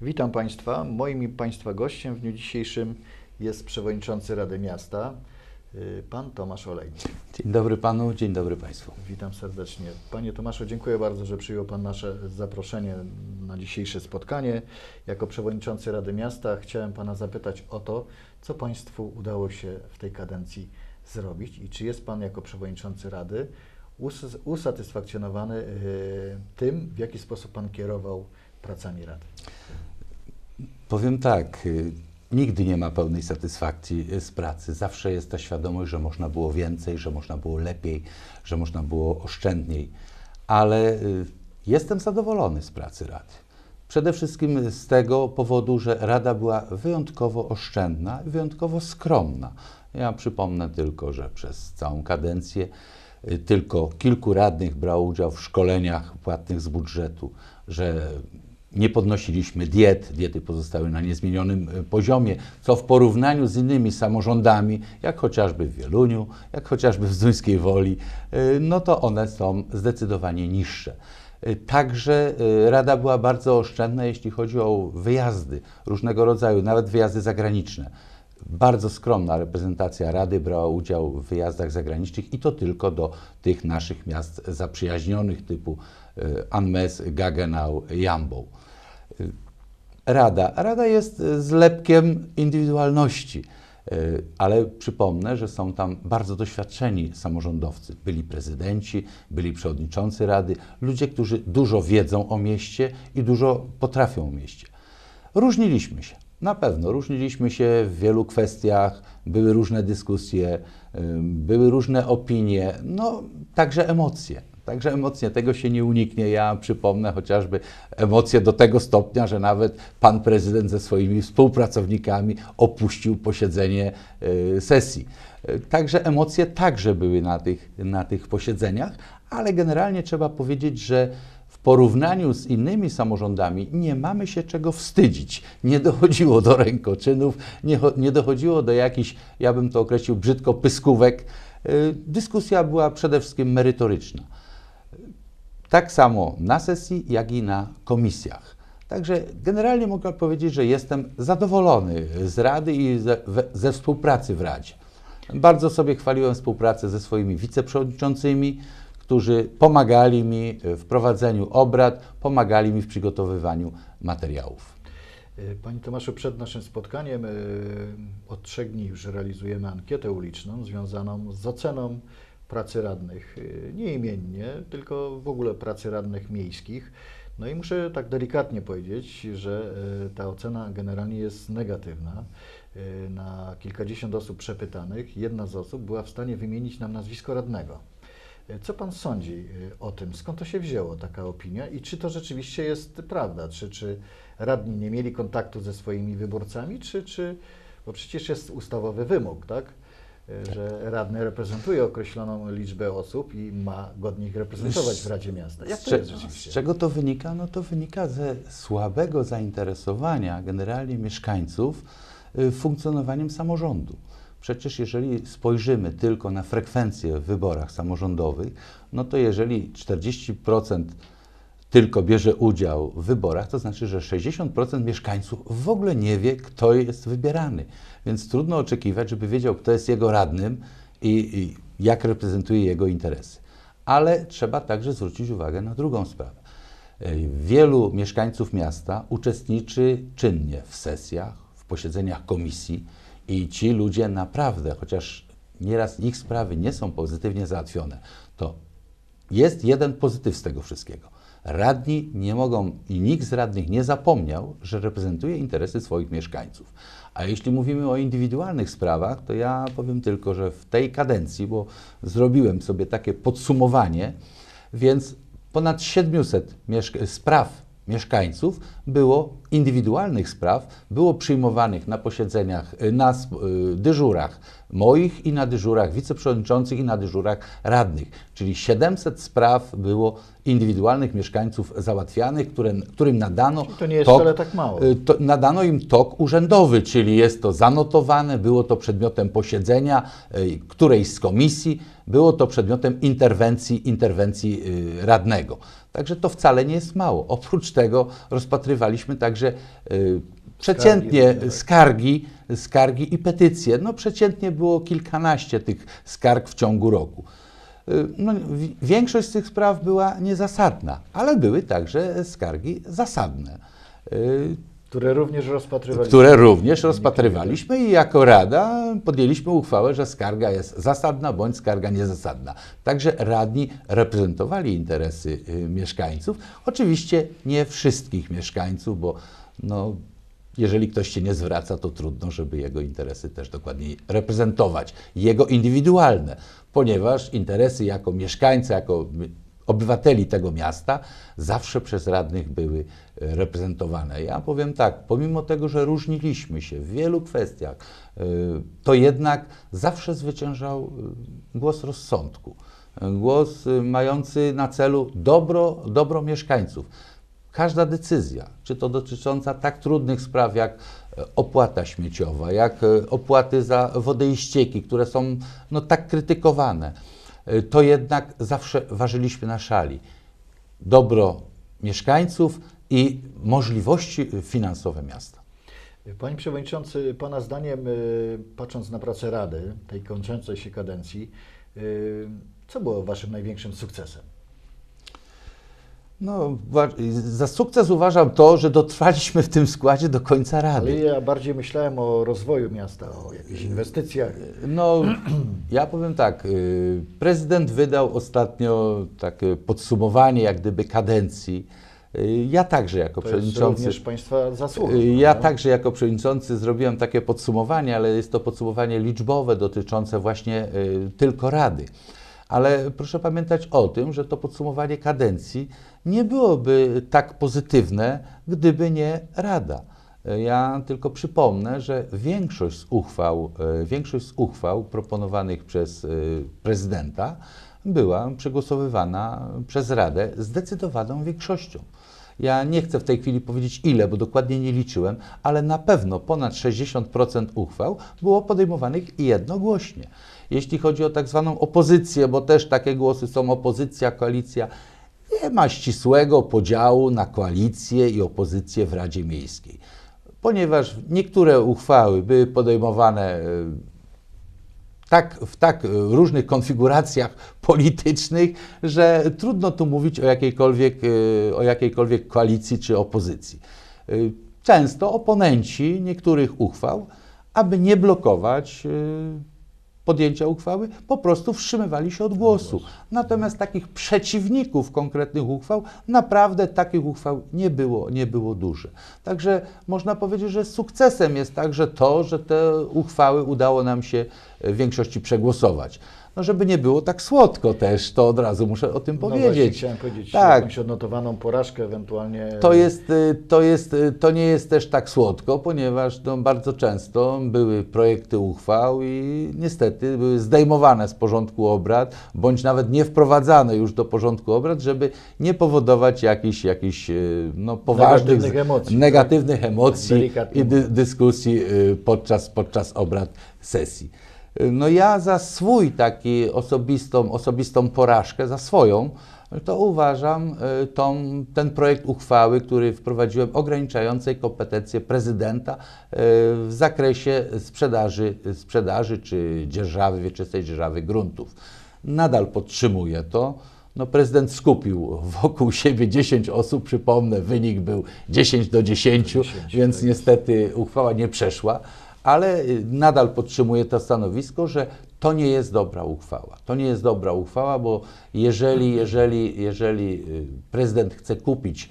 Witam Państwa. Moim i Państwa gościem w dniu dzisiejszym jest przewodniczący Rady Miasta, y, pan Tomasz Olejnik. Dzień dobry panu, dzień dobry państwu. Witam serdecznie. Panie Tomaszu, dziękuję bardzo, że przyjął Pan nasze zaproszenie na dzisiejsze spotkanie. Jako przewodniczący Rady Miasta chciałem Pana zapytać o to, co Państwu udało się w tej kadencji zrobić i czy jest Pan jako przewodniczący Rady us- usatysfakcjonowany y, tym, w jaki sposób Pan kierował pracami Rady. Powiem tak, y, nigdy nie ma pełnej satysfakcji y, z pracy. Zawsze jest ta świadomość, że można było więcej, że można było lepiej, że można było oszczędniej, ale y, jestem zadowolony z pracy Rady. Przede wszystkim z tego powodu, że Rada była wyjątkowo oszczędna i wyjątkowo skromna. Ja przypomnę tylko, że przez całą kadencję tylko kilku radnych brało udział w szkoleniach płatnych z budżetu, że nie podnosiliśmy diet, diety pozostały na niezmienionym y, poziomie, co w porównaniu z innymi samorządami, jak chociażby w Wieluniu, jak chociażby w Zduńskiej Woli, y, no to one są zdecydowanie niższe. Y, Także Rada była bardzo oszczędna, jeśli chodzi o wyjazdy różnego rodzaju, nawet wyjazdy zagraniczne. Bardzo skromna reprezentacja Rady brała udział w wyjazdach zagranicznych i to tylko do tych naszych miast zaprzyjaźnionych typu Anmes, Gaggenau, Jambol. Y, Rada. Rada jest y, zlepkiem indywidualności, ale przypomnę, że są tam bardzo doświadczeni samorządowcy. Byli prezydenci, byli przewodniczący Rady, ludzie, którzy dużo wiedzą o mieście i dużo potrafią o mieście. Różniliśmy się. Na pewno różniliśmy się w wielu kwestiach, były różne dyskusje, były różne opinie, no także emocje. Także emocje, tego się nie uniknie. Ja przypomnę chociażby emocje do tego stopnia, że nawet pan prezydent ze swoimi współpracownikami opuścił posiedzenie y, sesji. Y, Także emocje także były na tych, na tych posiedzeniach, ale generalnie trzeba powiedzieć, że w porównaniu z innymi samorządami nie mamy się czego wstydzić. Nie dochodziło do rękoczynów, nie, nie dochodziło do jakichś, ja bym to określił brzydko, pyskówek. Y, Dyskusja była przede wszystkim merytoryczna. Tak samo na sesji, jak i na komisjach. Także generalnie mogę powiedzieć, że jestem zadowolony z Rady i ze, ze współpracy w Radzie. Bardzo sobie chwaliłem współpracę ze swoimi wiceprzewodniczącymi, którzy pomagali mi w prowadzeniu obrad, pomagali mi w przygotowywaniu materiałów. Y, Panie Tomaszu, przed naszym spotkaniem y, od trzech dni już realizujemy ankietę uliczną związaną z oceną pracy radnych. y, Nie imiennie, tylko w ogóle pracy radnych miejskich. No i muszę tak delikatnie powiedzieć, że y, ta ocena generalnie jest negatywna. Y, Na kilkadziesiąt osób przepytanych, jedna z osób była w stanie wymienić nam nazwisko radnego. Co pan sądzi o tym? Skąd to się wzięło, taka opinia? I czy to rzeczywiście jest prawda? Czy, czy radni nie mieli kontaktu ze swoimi wyborcami, czy, czy bo przecież jest ustawowy wymóg, tak? Y, Że radny reprezentuje określoną liczbę osób i ma godnie ich reprezentować w Radzie Miasta. Jak Z to cze- jest rzeczywiście? Z czego to wynika? No to wynika ze słabego zainteresowania generalnie mieszkańców y, funkcjonowaniem samorządu. Przecież jeżeli spojrzymy tylko na frekwencję w wyborach samorządowych, no to jeżeli 40% tylko bierze udział w wyborach, to znaczy, że 60% mieszkańców w ogóle nie wie, kto jest wybierany. Więc trudno oczekiwać, żeby wiedział, kto jest jego radnym i, i jak reprezentuje jego interesy. Ale trzeba także zwrócić uwagę na drugą sprawę. E, Wielu mieszkańców miasta uczestniczy czynnie w sesjach, w posiedzeniach komisji i ci ludzie naprawdę, chociaż nieraz ich sprawy nie są pozytywnie załatwione, to jest jeden pozytyw z tego wszystkiego. Radni nie mogą i nikt z radnych nie zapomniał, że reprezentuje interesy swoich mieszkańców. A jeśli mówimy o indywidualnych sprawach, to ja powiem tylko, że w tej kadencji, bo zrobiłem sobie takie podsumowanie, więc ponad 700 mieszk- spraw mieszkańców było indywidualnych spraw, było przyjmowanych na posiedzeniach, y, na y, dyżurach moich i na dyżurach wiceprzewodniczących i na dyżurach radnych. Czyli 700 spraw było indywidualnych mieszkańców załatwianych, które, którym nadano Czyli to nie jest wcale tak mało. y, to nadano im tok urzędowy, czyli jest to zanotowane, było to przedmiotem posiedzenia y, którejś z komisji, było to przedmiotem interwencji, interwencji y, radnego. Także to wcale nie jest mało. Oprócz tego rozpatrywaliśmy także y, przeciętnie tak. skargi, skargi i petycje. No przeciętnie było kilkanaście tych skarg w ciągu roku. Y, No, wi- większość z tych spraw była niezasadna, ale były także skargi zasadne, y, Które również rozpatrywaliśmy. które również rozpatrywaliśmy i jako Rada podjęliśmy uchwałę, że skarga jest zasadna bądź skarga niezasadna. Także radni reprezentowali interesy y, mieszkańców. Oczywiście nie wszystkich mieszkańców, bo no, jeżeli ktoś się nie zwraca, to trudno, żeby jego interesy też dokładniej reprezentować. Jego indywidualne, ponieważ interesy jako mieszkańca, jako obywateli tego miasta zawsze przez radnych były e, reprezentowane. Ja powiem tak, pomimo tego, że różniliśmy się w wielu kwestiach, e, to jednak zawsze zwyciężał e, głos rozsądku. Głos mający na celu dobro, dobro mieszkańców. Każda decyzja, czy to dotycząca tak trudnych spraw jak opłata śmieciowa, jak e, opłaty za wodę i ścieki, które są no, tak krytykowane, e, to jednak zawsze ważyliśmy na szali dobro mieszkańców i możliwości finansowe miasta. Panie Przewodniczący, Pana zdaniem, y, patrząc na pracę Rady, tej kończącej się kadencji, co było Waszym największym sukcesem? No, za sukces uważam to, że dotrwaliśmy w tym składzie do końca Ale Rady. ja bardziej myślałem o rozwoju miasta, o jakichś inwestycjach. No, ja powiem tak, y, prezydent wydał ostatnio takie podsumowanie jak gdyby kadencji. Y, Ja także jako To przewodniczący. również Państwa zasługa. Y, Ja prawda? także jako przewodniczący zrobiłem takie podsumowanie, ale jest to podsumowanie liczbowe dotyczące właśnie tylko Rady. Ale proszę pamiętać o tym, że to podsumowanie kadencji nie byłoby tak pozytywne, gdyby nie Rada. Ja tylko przypomnę, że większość z uchwał, y, większość z uchwał proponowanych przez y, prezydenta była przegłosowywana przez Radę zdecydowaną większością. Ja nie chcę w tej chwili powiedzieć ile, bo dokładnie nie liczyłem, ale na pewno ponad 60% uchwał było podejmowanych jednogłośnie. Jeśli chodzi o tak zwaną opozycję, bo też takie głosy są opozycja, koalicja, nie ma ścisłego podziału na koalicję i opozycję w Radzie Miejskiej. Ponieważ niektóre uchwały były podejmowane e, tak, w tak e, różnych konfiguracjach politycznych, że trudno tu mówić o jakiejkolwiek, e, o jakiejkolwiek koalicji czy opozycji. E, Często oponenci niektórych uchwał, aby nie blokować podjęcia uchwały, po prostu wstrzymywali się od głosu. Natomiast takich przeciwników konkretnych uchwał, naprawdę takich uchwał nie było, nie było dużo. Także można powiedzieć, że sukcesem jest także to, że te uchwały udało nam się w większości przegłosować. No żeby nie było tak słodko też, to od razu muszę o tym No właśnie, powiedzieć. chciałem powiedzieć, Tak. jakąś odnotowaną porażkę ewentualnie. To, jest, y, to, jest, y, to nie jest też tak słodko, ponieważ no, bardzo często były projekty uchwał i niestety były zdejmowane z porządku obrad, bądź nawet nie wprowadzane już do porządku obrad, żeby nie powodować jakichś, jakichś y, no, poważnych, Negatywnych emocji, negatywnych emocji Delikatnie i dy, dyskusji podczas, podczas obrad sesji. No ja za swój taki osobistą, osobistą porażkę, za swoją, to uważam y, tą, ten projekt uchwały, który wprowadziłem, ograniczającej kompetencje prezydenta y, w zakresie sprzedaży, sprzedaży czy dzierżawy, wieczystej dzierżawy gruntów. Nadal podtrzymuję to. No, prezydent skupił wokół siebie 10 osób, przypomnę, wynik był 10 do 10, 10, więc niestety uchwała nie przeszła, ale y, nadal podtrzymuję to stanowisko, że to nie jest dobra uchwała. To nie jest dobra uchwała, bo jeżeli, jeżeli, jeżeli y, prezydent chce kupić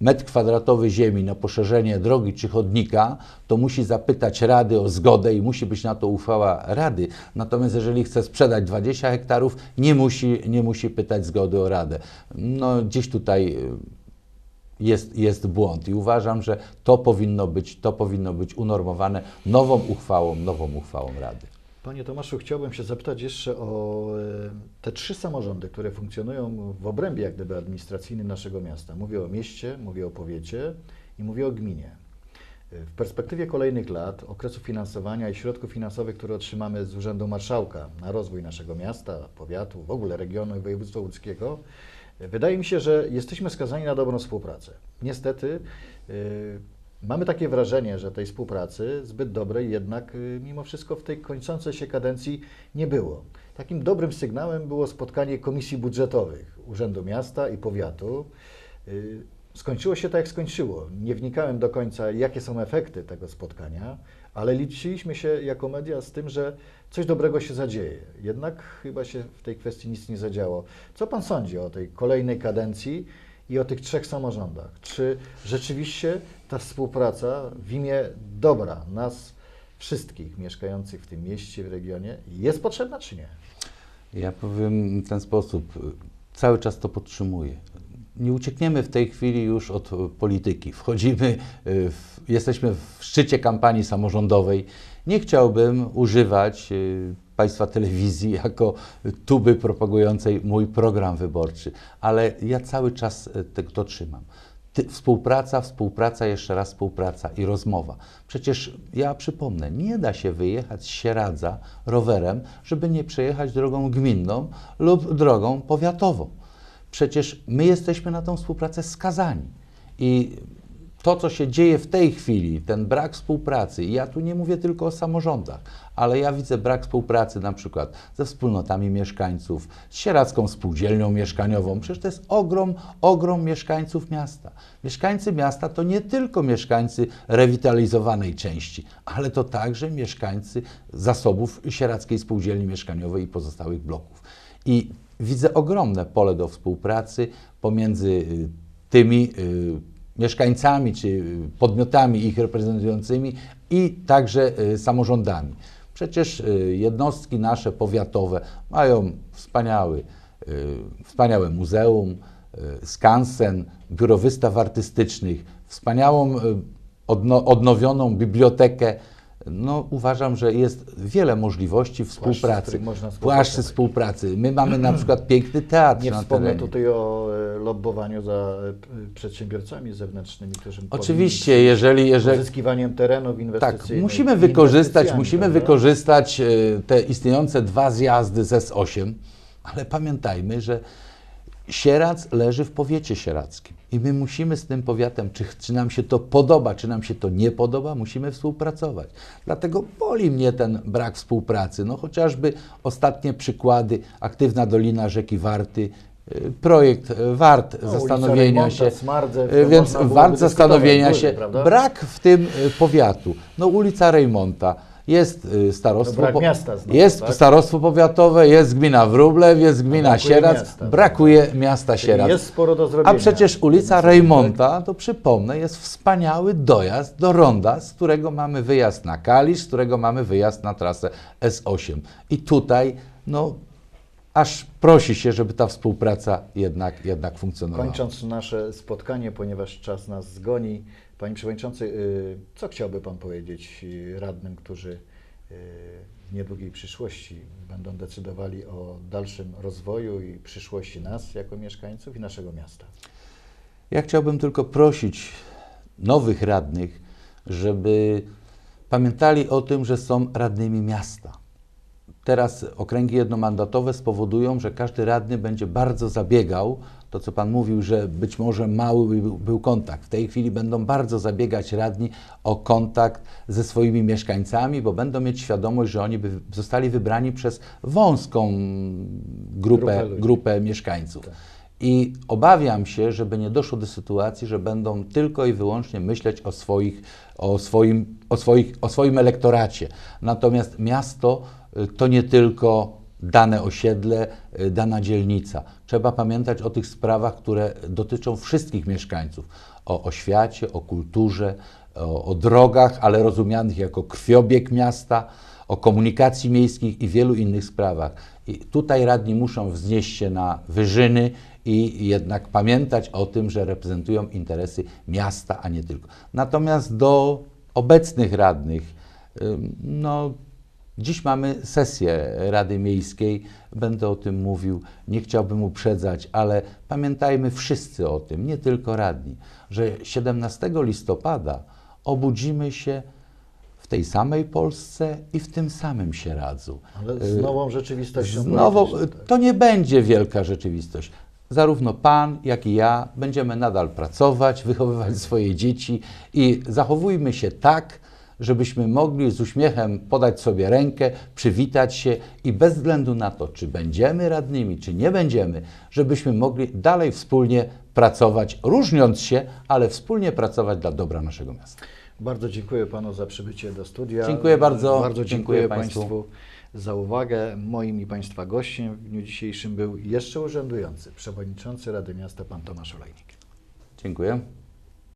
metr kwadratowy ziemi na poszerzenie drogi czy chodnika, to musi zapytać Rady o zgodę i musi być na to uchwała Rady. Natomiast jeżeli chce sprzedać 20 hektarów, nie musi, nie musi pytać zgody o Radę. No gdzieś tutaj y, jest, jest błąd i uważam, że to powinno być, to powinno być unormowane nową uchwałą, nową uchwałą Rady. Panie Tomaszu, chciałbym się zapytać jeszcze o e, te trzy samorządy, które funkcjonują w obrębie jak gdyby administracyjnym naszego miasta. Mówię o mieście, mówię o powiecie i mówię o gminie. E, W perspektywie kolejnych lat, okresu finansowania i środków finansowych, które otrzymamy z Urzędu Marszałka na rozwój naszego miasta, powiatu, w ogóle regionu i województwa łódzkiego, Wydaje mi się, że jesteśmy skazani na dobrą współpracę. Niestety y, mamy takie wrażenie, że tej współpracy zbyt dobrej jednak y, mimo wszystko w tej kończącej się kadencji nie było. Takim dobrym sygnałem było spotkanie komisji budżetowych Urzędu Miasta i Powiatu. Y, Skończyło się tak, jak skończyło. Nie wnikałem do końca, jakie są efekty tego spotkania, ale liczyliśmy się jako media z tym, że coś dobrego się zadzieje. Jednak chyba się w tej kwestii nic nie zadziało. Co Pan sądzi o tej kolejnej kadencji i o tych trzech samorządach? Czy rzeczywiście ta współpraca w imię dobra nas wszystkich mieszkających w tym mieście, w regionie jest potrzebna, czy nie? Ja powiem w ten sposób, cały czas to podtrzymuję. Nie uciekniemy w tej chwili już od e, polityki. Wchodzimy, e, w, jesteśmy w szczycie kampanii samorządowej. Nie chciałbym używać e, Państwa telewizji jako tuby propagującej mój program wyborczy, ale ja cały czas tego to trzymam. Ty, współpraca, współpraca, jeszcze raz współpraca i rozmowa. Przecież ja przypomnę, nie da się wyjechać z Sieradza rowerem, żeby nie przejechać drogą gminną lub drogą powiatową. Przecież my jesteśmy na tą współpracę skazani. I to, co się dzieje w tej chwili, ten brak współpracy, ja tu nie mówię tylko o samorządach, ale ja widzę brak współpracy na przykład ze wspólnotami mieszkańców, z Sieradzką Spółdzielnią Mieszkaniową. Przecież to jest ogrom, ogrom mieszkańców miasta. Mieszkańcy miasta to nie tylko mieszkańcy rewitalizowanej części, ale to także mieszkańcy zasobów Sieradzkiej Spółdzielni Mieszkaniowej i pozostałych bloków. I widzę ogromne pole do współpracy pomiędzy y, tymi y, mieszkańcami czy y, podmiotami ich reprezentującymi i także samorządami. Przecież jednostki nasze powiatowe mają wspaniały, wspaniałe muzeum, skansen, biuro wystaw artystycznych, wspaniałą odno, odnowioną bibliotekę. No, uważam, że jest wiele możliwości współpracy. Płaszczy współpracy. My mamy na przykład piękny teatr Nie na wspomnę terenie. tutaj o e, lobbowaniu za e, przedsiębiorcami zewnętrznymi, którzy Oczywiście, jeżeli, jeżeli, pozyskiwaniem terenów Tak, inwestycyjnych. musimy wykorzystać, musimy prawda? wykorzystać e, te istniejące dwa zjazdy z S8, ale pamiętajmy, że Sieradz leży w powiecie sieradzkim i my musimy z tym powiatem, czy, czy nam się to podoba, czy nam się to nie podoba, musimy współpracować. Dlatego boli mnie ten brak współpracy. No chociażby ostatnie przykłady, aktywna Dolina Rzeki Warty, e, projekt e, wart No, zastanowienia Rejmonta, się, Smardzew, to więc wart zastanowienia się, brak w tym powiatu. No ulica Rejmonta, jest e, starostwo, No brak miasta znowu, jest tak? starostwo powiatowe, jest gmina Wróblew, jest gmina brakuje Sieradz, miasta. brakuje miasta Sieradz. Jest sporo do zrobienia. A przecież ulica Tak? Rejmonta, to przypomnę, jest wspaniały dojazd do Ronda, z którego mamy wyjazd na Kalisz, z którego mamy wyjazd na trasę S8. I tutaj, no, aż prosi się, żeby ta współpraca jednak, jednak funkcjonowała. Kończąc nasze spotkanie, ponieważ czas nas zgoni, Panie Przewodniczący, y, co chciałby Pan powiedzieć y, radnym, którzy y, w niedługiej przyszłości będą decydowali o dalszym rozwoju i przyszłości nas jako mieszkańców i naszego miasta? Ja chciałbym tylko prosić nowych radnych, żeby pamiętali o tym, że są radnymi miasta. Teraz okręgi jednomandatowe spowodują, że każdy radny będzie bardzo zabiegał, to co Pan mówił, że być może mały był, był kontakt. W tej chwili będą bardzo zabiegać radni o kontakt ze swoimi mieszkańcami, bo będą mieć świadomość, że oni by zostali wybrani przez wąską Grupę grupę, mieszkańców. I obawiam się, żeby nie doszło do sytuacji, że będą tylko i wyłącznie myśleć o, swoich, o, swoim, o, swoich, o swoim elektoracie. Natomiast miasto y, to nie tylko dane osiedle, y, dana dzielnica. Trzeba pamiętać o tych sprawach, które dotyczą wszystkich mieszkańców. O oświacie, o kulturze, o, o drogach, ale rozumianych jako krwiobieg miasta, o komunikacji miejskiej i wielu innych sprawach. I tutaj radni muszą wznieść się na wyżyny i jednak pamiętać o tym, że reprezentują interesy miasta, a nie tylko. Natomiast do obecnych radnych, no, dziś mamy sesję Rady Miejskiej, będę o tym mówił, nie chciałbym uprzedzać, ale pamiętajmy wszyscy o tym, nie tylko radni, że 17 listopada obudzimy się w tej samej Polsce i w tym samym Sieradzu. Ale z nową rzeczywistością Znowu, polityczną, tak. to nie będzie wielka rzeczywistość. zarówno Pan, jak i ja będziemy nadal pracować, wychowywać swoje dzieci i zachowujmy się tak, żebyśmy mogli z uśmiechem podać sobie rękę, przywitać się i bez względu na to, czy będziemy radnymi, czy nie będziemy, żebyśmy mogli dalej wspólnie pracować, różniąc się, ale wspólnie pracować dla dobra naszego miasta. Bardzo dziękuję Panu za przybycie do studia. Dziękuję bardzo. Bardzo Dziękuję dziękuję, państwu. państwu za uwagę. Moim i Państwa gościem w dniu dzisiejszym był jeszcze urzędujący przewodniczący Rady Miasta Pan Tomasz Olejnik. Dziękuję.